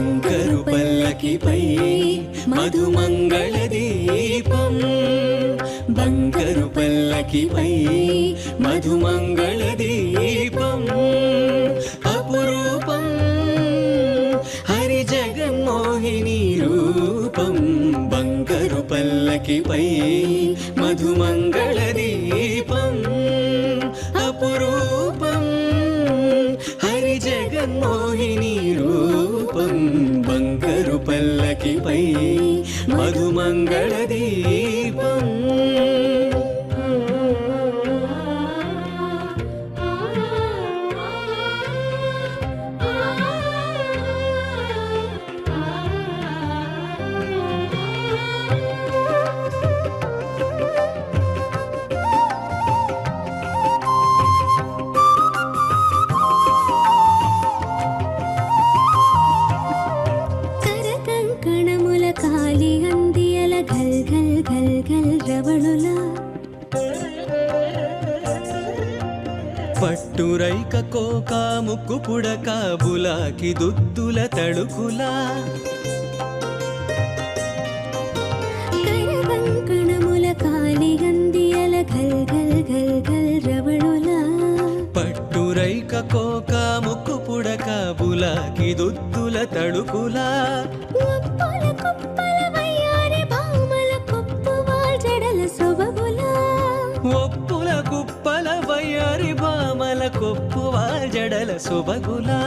బంగారు పల్లకిపై మధుమంగళ దీపం బంగారు పల్లకిపై మధుమంగళ దీపం అపురూపం హరి జగన్మోహిని రూపం. బంగారు పల్లకిపై పల్లకిపై మధుమంగళ దీపం. పట్టురైక కోక ముక్కు పుడక బులాకి దుద్దుల తడుకులా. పట్టురైక కోక ముక్కు పుడక బులాకి దుద్దుల తడుకులా. ఒప్పుల భామల కొప్పు జడల సుబగులా.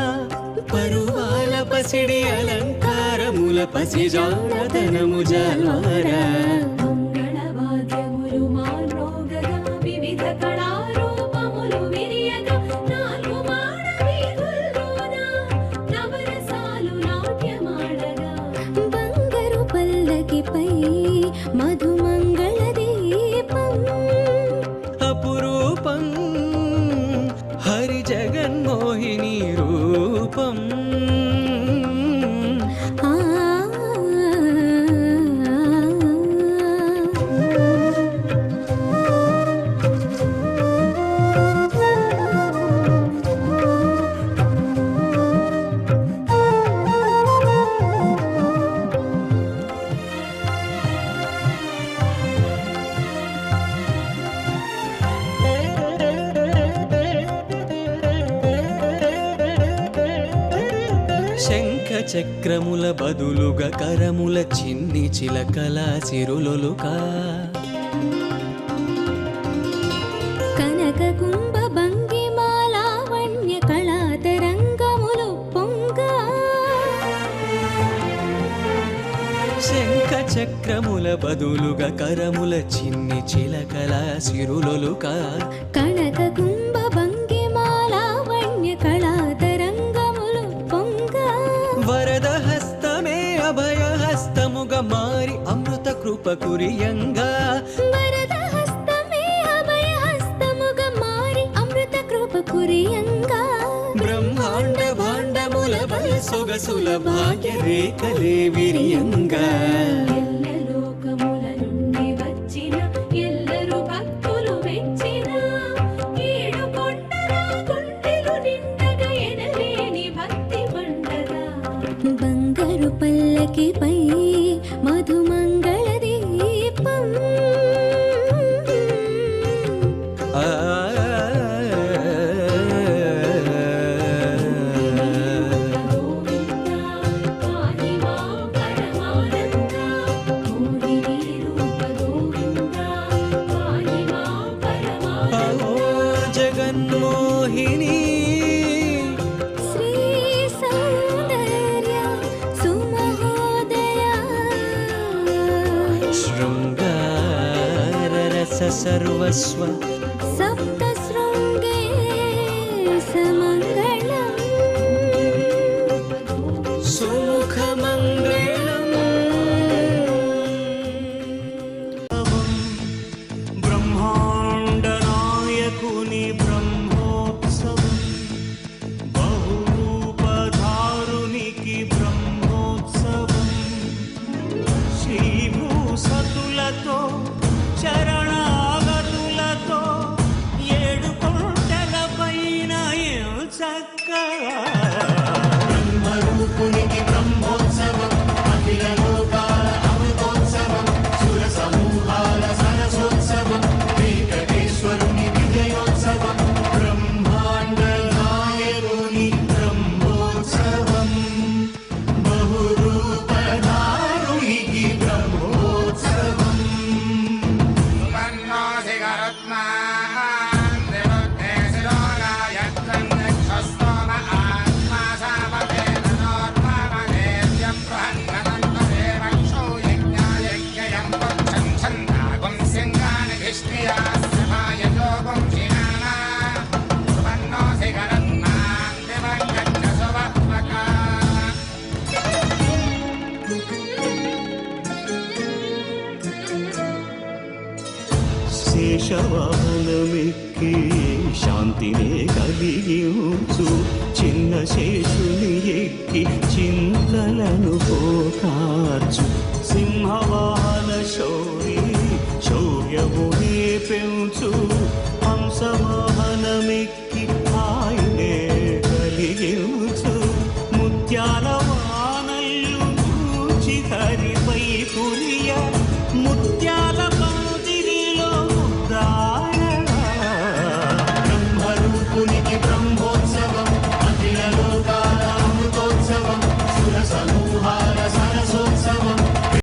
పరువాల పసిడి అలంకారముల పసిజాడతనము జల్వారా. మంగళవాద్యములు మాన్రోగగా రూపం శంఖ చక్రముల బదులుగా కరముల చిన్ని చిలకల చిరులొలుకా. కనక కుంభ భంగిమాలావణ్య కళాతరంగములు పొంగా. శంఖ చక్రముల బదులుగా కరముల చిన్ని చిలకల సిరులొలుకా కనక వరద హస్తమే అభయ హస్తముగా మారి అమృత కృప కురియంగా. వరద హస్తమే అభయ హస్తముగా మారి అమృత కృప కురియంగా. బ్రహ్మాండ భాండముల బల సొగసుల భాగ్య రేఖలే విరియంగా పల్లకిపై సర్వస్వ. సప్త 哥哥。వెక్కి శాంతినే కలిగించు. చిన్న శేషుని ఎక్కి చింతలను పోకార్చు. సింహవాన శౌరి శౌర్యమునే పెంచు. హంసవాహనమెక్కి